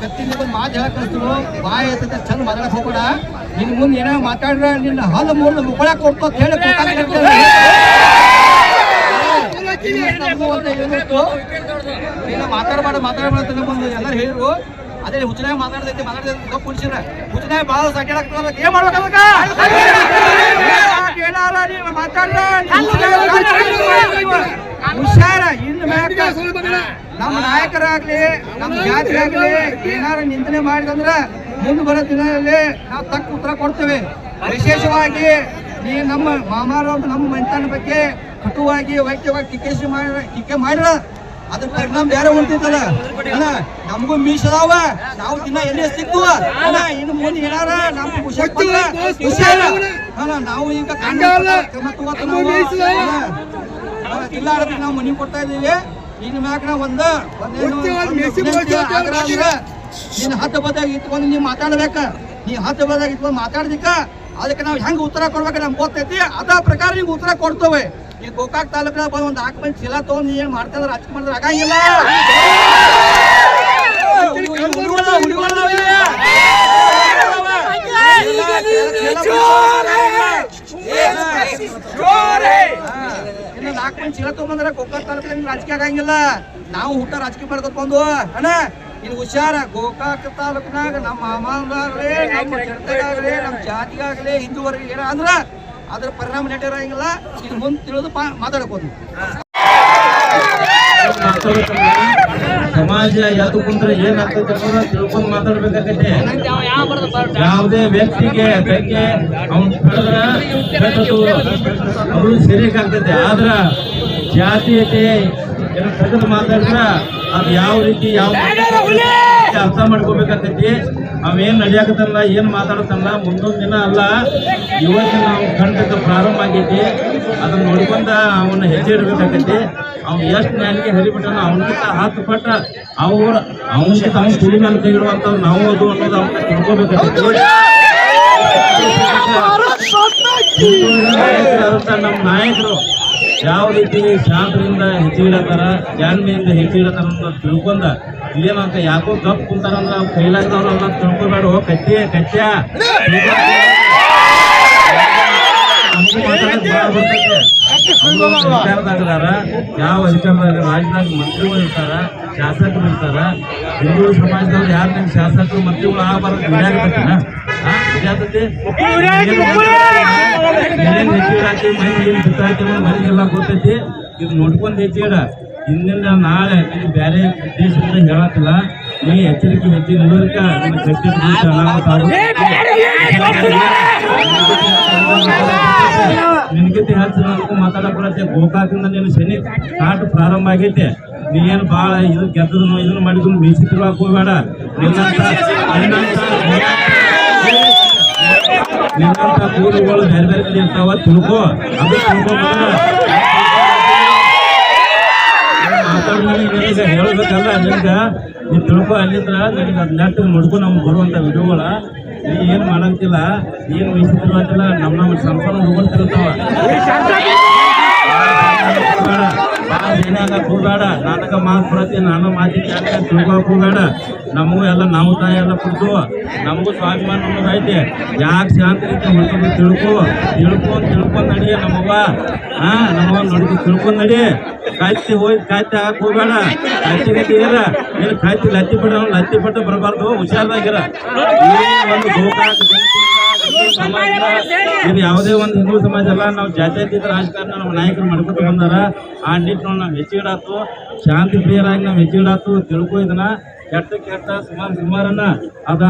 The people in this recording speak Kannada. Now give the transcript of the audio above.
ಕತ್ತಿನಿಂದ ಮಾತು ಹೇಳಕ್ ಕಳಿಸ್ತಿರು ಚಂದ ಮಾತಾಡಕ್ ಹೋಗ್ಬೇಡ ಮುಂದೆ ಏನೋ ಮಾತಾಡ್ರೆ ನಿನ್ನ ಹಲ್ಲು ಮುರಿದು ಮುಕೊಳಕ್ ಕೊಡ್ತು ಅಂತ ಹೇಳಿ ಮಾತಾಡಬೇಡ ಮಾತಾಡಬೇಡ ಅಂತ ಬಂದು ಎಲ್ಲರೂ ಹೇಳಿರು ಅದೇ ಹುಚ್ಚನಾಗ ಮಾತಾಡ್ತೈತಿ ಮಾತಾಡ್ತೈತಿ ತಪ್ಪು ಕುಣಿಸಿರ ಹುಚ್ಚನಾಗ ಭಾಳ ಸಾಕಾಡಕ್ತದ ಏನ್ ಮಾಡ್ಬೇಕು ಅದಕ್ಕ ಏನಾರ ನೀವು ಮಾತಾಡ್ರ. ಹುಷಾರ ಇನ್ನು ನಮ್ಮ ನಾಯಕರಾಗ್ಲಿ ನಮ್ಮ ಜಾತಿ ಆಗ್ಲಿ ಏನಾರ ನಿಂದನೆ ಮಾಡಿದಂದ್ರ ಮುಂದೆ ಬರೋ ದಿನದಲ್ಲಿ ನಾವು ತಕ್ಕ ಉತ್ತರ ಕೊಡ್ತೇವೆ. ವಿಶೇಷವಾಗಿ ಈ ನಮ್ಮ ಮಾಮಾರ ನಮ್ಮ ಮನೆತನ ಬಗ್ಗೆ ಕಟುವಾಗಿ ವೈದ್ಯವಾಗಿ ಟೀಕೆ ಮಾಡಿ ಟಿಕೆ ಮಾಡಿರ ಅದ್ರ ಪರಿಣಾಮ ಬೇರೆ ಉಳ್ತೈತಲ್ಲ ಅಣ್ಣ ನಮಗೂ ಮೀಸ್ ಅದಾವ ನಾವು ತಿನ್ನ ಎಲ್ಲಿ ಸಿಕ್ತು. ಅಣ್ಣ ಇನ್ನು ಮುಂದೆ ಏನಾರ ನಮ್ಮ ಶಕ್ತಿ ಅಣ್ಣ ನಾವು ಈಗ ಇಲ್ಲ ನಾವು. ಮನಿ ಕೊಡ್ತಾ ಇದೀವಿ ಇನ್ ಮ್ಯಾಕ ನಾವು ಒಂದ ನೀನ್ ಹತ್ತು ಬದಾಗ ಇಟ್ಕೊಂಡು ನೀವು ಮಾತಾಡ್ಬೇಕ. ನೀ ಹತ್ತು ಬದಾಗ ಇಟ್ಕೊಂಡು ಮಾತಾಡ್ದಿಕ್ಕ. ಅದಕ್ಕೆ ನಾವು ಹೆಂಗ್ ಉತ್ತರ ಕೊಡ್ಬೇಕು ನಮ್ಗೆ ಗೊತ್ತೈತಿ. ಅದ ಪ್ರಕಾರ ನೀವು ಉತ್ತರ ಕೊಡ್ತೇವೆ. ಈ ಗೋಕಾಕ್ ತಾಲೂಕಿನ ಬಂದು ಒಂದು ನಾಲ್ಕು ಮಂದಿ ಚೀಲ ತಗೊಂಡು ಏನ್ ಮಾಡ್ತಾ ಇದ್ರೆ ರಾಜಕೀಯ ಮಾಡಿದ್ರೆ ಆಗಂಗಿಲ್ಲ. ಇನ್ನು ನಾಲ್ಕು ಮಂದಿ ಚೀಲ ತಗೊಂಡ್ರೆ ಗೋಕಾಕ್ ತಾಲೂಕಿನ ರಾಜಕೀಯ ಆಗಂಗಿಲ್ಲ. ನಾವು ಹುಟ್ಟ ರಾಜಕೀಯ ಮಾಡ್ಕೊತ ಬಂದು ಅಣ್ಣ ಇದು ಹುಷಾರ. ಗೋಕಾಕ್ ತಾಲೂಕಿನಾಗ ನಮ್ಮ ಮಾಮಾಗ್ಲಿ ನಮ್ಮ ಜನತೆಗಾಗ್ಲಿ, ನಮ್ಮ ಜಾತಿಗಾಗ್ಲಿ ಹಿಂದೂವರೆಗೆ ಏನ ಅಂದ್ರ ಅದ್ರ ಪರಿಣಾಮ ನೆಟ್ಟಿರಂಗಿಲ್ಲ. ಇದು ಮುಂದೆ ತಿಳಿದು ಮಾತಾಡ್ಬೋದು. ಸಮಾಜ ಯಾವ್ದು ಕುಂತ್ರೆ ಏನಾಗ್ತೈತೆ ಅನ್ನೋದನ್ನ ತಿಳ್ಕೊಂಡು ಮಾತಾಡ್ಬೇಕಾಗತ್ತೆ. ಯಾವುದೇ ವ್ಯಕ್ತಿಗೆ ಅದಕ್ಕೆ ಅವ್ನ್ ಕಳೆದ್ರ ಅವರು ಸರಿಯಾಗ್ತೈತೆ ಆದ್ರ ಜಾತೀಯತೆ ಏನೋ ತೆಗೆದು ಮಾತಾಡಿದ್ರ ಅದು ಯಾವ ರೀತಿ ಯಾವ ಅರ್ಥ ಮಾಡ್ಕೋಬೇಕಾಗೈತಿ ಅವೇನ್ ನಡೆಯಾಕತ್ತಲ್ಲ ಏನು ಮಾತಾಡತ್ತಲ್ಲ ಮುಂದೊಂದು ದಿನ ಅಲ್ಲ ಇವತ್ತು ನಾವು ಖಂಡಿತ ಪ್ರಾರಂಭ ಆಗೈತಿ. ಅದನ್ನ ನೋಡ್ಕೊಂಡ ಅವನ್ನ ಹೆಜ್ಜೆ ಇಡ್ಬೇಕಾಗೈತಿ ಅವ್ನು ಎಷ್ಟು ನ್ಯಾಯಕ್ಕೆ ಹರಿಬಿಟ್ಟನ ಅವನಿಗಿಂತ ಹತ್ತು ಪಟ್ಟ ಅವ್ರ ಅವನಿಗೆ ತಾವು ತುಳಿ ಮೇಲೆ ಕೈ ಇಡುವಂಥವ್ರು ನಾವು ಅದು ಅನ್ನೋದು ಅವನ್ನ ತಿಳ್ಕೊಬೇಕಾಗೈತಿ ನಮ್ಮ ನಾಯಕರು ಯಾವ ರೀತಿ ಶಾಂತರಿಂದ ಹೆಚ್ಚಿಡತ್ತಾರ ಜಾಣ್ಮೆಯಿಂದ ಹೆಚ್ಚಿಡತ್ತಾರ ಅಂತ ತಿಳ್ಕೊಂಡ ಏನಂತ ಯಾಕೋ ಗಪ್ ಅವ್ರು ಕೈಲಾಗದವ್ರು ಅಂತ ತಿಳ್ಕೊಬೇಡ ಒಂದು ವಿಚಾರದಾಗದಾರ. ಯಾವ ಅಧಿಕಾರ ರಾಜ್ಯದಾಗ ಮಂತ್ರಿಗಳು ಇರ್ತಾರ, ಶಾಸಕರು ಇರ್ತಾರ ಹಿಂದೂ ಸಮಾಜದವ್ರು ಯಾರು ನಿಮ್ಮ ಶಾಸಕರು, ಮಂತ್ರಿಗಳು ಆಗಬಾರ್ದು ಹಿಡಿಯಾಗತ್ತೆ ಏನೇನು ಹೆಚ್ಚಿಗೆ ಏನು ಮನೆಗೆಲ್ಲ ಗೊತ್ತೈತಿ? ಇದು ನೋಡ್ಕೊಂಡು ಹೆಚ್ಚಿಡ ಹಿಂದಿನ ನಾಳೆ ಬೇರೆ ದೇಶದಿಂದ ಹೇಳತ್ತಿಲ್ಲ. ನೀ ಎಚ್ಚರಿಕೆ ಅನಾಹುತ ನಿನಗಿಂತ ಹೆಚ್ಚು ಬರತ್ತೆ. ಗೋಕಾಕಿಂದ ನೀನು ಶನಿ ಕಾಟು ಪ್ರಾರಂಭ ಆಗೈತೆ. ನೀ ಏನು ಭಾಳ ಇದು ಗೆದ್ದದನ್ನು ಇದನ್ನು ಮಾಡಿದ್ರು ಮೀಸಿ ತಿರುಗಾಕ್ ಹೋಗ್ಬೇಡ ನಿನ್ನಂತ ನಿನ್ನಂತ ಕೂರುಗಳು ಬೇರೆ ಬೇರೆ ಕಡೆ ಇರ್ತಾವ ತಿಳ್ಕೊ ಅದು ಮಾತಾಡ್ಮೇಲೆ ಹೇಳ್ಬೇಕಲ್ಲ ನಿನ್ಗ ನೀ ತಿಳ್ಕೊ ಅಲ್ಲಿಂದ್ರ ನನಗೆ ನೆಟ್ ನೋಡ್ಕೊ ನಮ್ಗೆ ಬರುವಂಥ ವಿಡಿಯೋಗಳ. ನೀ ಏನು ಮಾಡಂತಿಲ್ಲ ಏನು ನಮ್ಮ ನಮ್ಮ ಸಂಪನ್ನ ಹುಡುಗಂತಿರ್ತಾವ ಏನಾಗ ಕೂಗಾಡ, ನನಗ ಮಾತು ಪ್ರತಿ ನಾನು ಅಂತ ತಿಳ್ಕೊಳಕ್ ಹೋಗ್ಬೇಡ ನಮಗೂ ಎಲ್ಲ, ನಾವು ತಾಯಿ ಎಲ್ಲ ಕೊಡ್ತು ನಮಗೂ ಸ್ವಾಭಿಮಾನ ಅನ್ನೋದು ಐತೆ. ಯಾಕೆ ಶಾಂತ ರೀತಿ ಹೊಂಟದ್ದು ತಿಳ್ಕೊ? ತಿಳ್ಕೊಂಡು ತಿಳ್ಕೊಂಡು ನಡಿ ನಮ್ಮವ್ವ. ಹಾ, ನಮ್ಮವ್ವ ನೋಡಿ ತಿಳ್ಕೊಂಡು ನಡಿ. ಕಾಯ್ತಿ ಹೋಗಿ ಕತ್ತಿ ಹಾಕಿ ಹೋಗ್ಬೇಡ ಕತ್ತಿ ಗತಿ ಇರ. ನೀನು ಕತ್ತಿ ಲತ್ತಿ ಬಿಡ, ಲತ್ತಿ ಬಿಟ್ಟು ಬರಬಾರ್ದು ಹುಷಾರ್ದಾಗಿರ ಒಂದು ಗೋಕಾಕ ಸಮಾಜ ಇದು ಯಾವುದೇ ಒಂದು ಹಿಂದೂ ಸಮಾಜ ಅಲ್ಲ ನಾವು ಜಾತ್ಯತೀತ ರಾಜಕಾರಣ ನಮ್ಮ ನಾಯಕರು ಮಾಡ್ಕೊತ ಬಂದಾರ. ಆ ನಿಟ್ಟಿನೊಳಗೆ ನಾವು ಹೆಚ್ಚಿಡಾತು ಶಾಂತಿ ಪ್ರಿಯರಾಗಿ ನಾವು ಹೆಚ್ಚಿಡಾತು ತಿಳ್ಕೊ ಇದನ್ನ. ಕೆಟ್ಟ ಕೆಟ್ಟ ಸುಮಾರು ಸುಮಾರನ್ನ ಅದ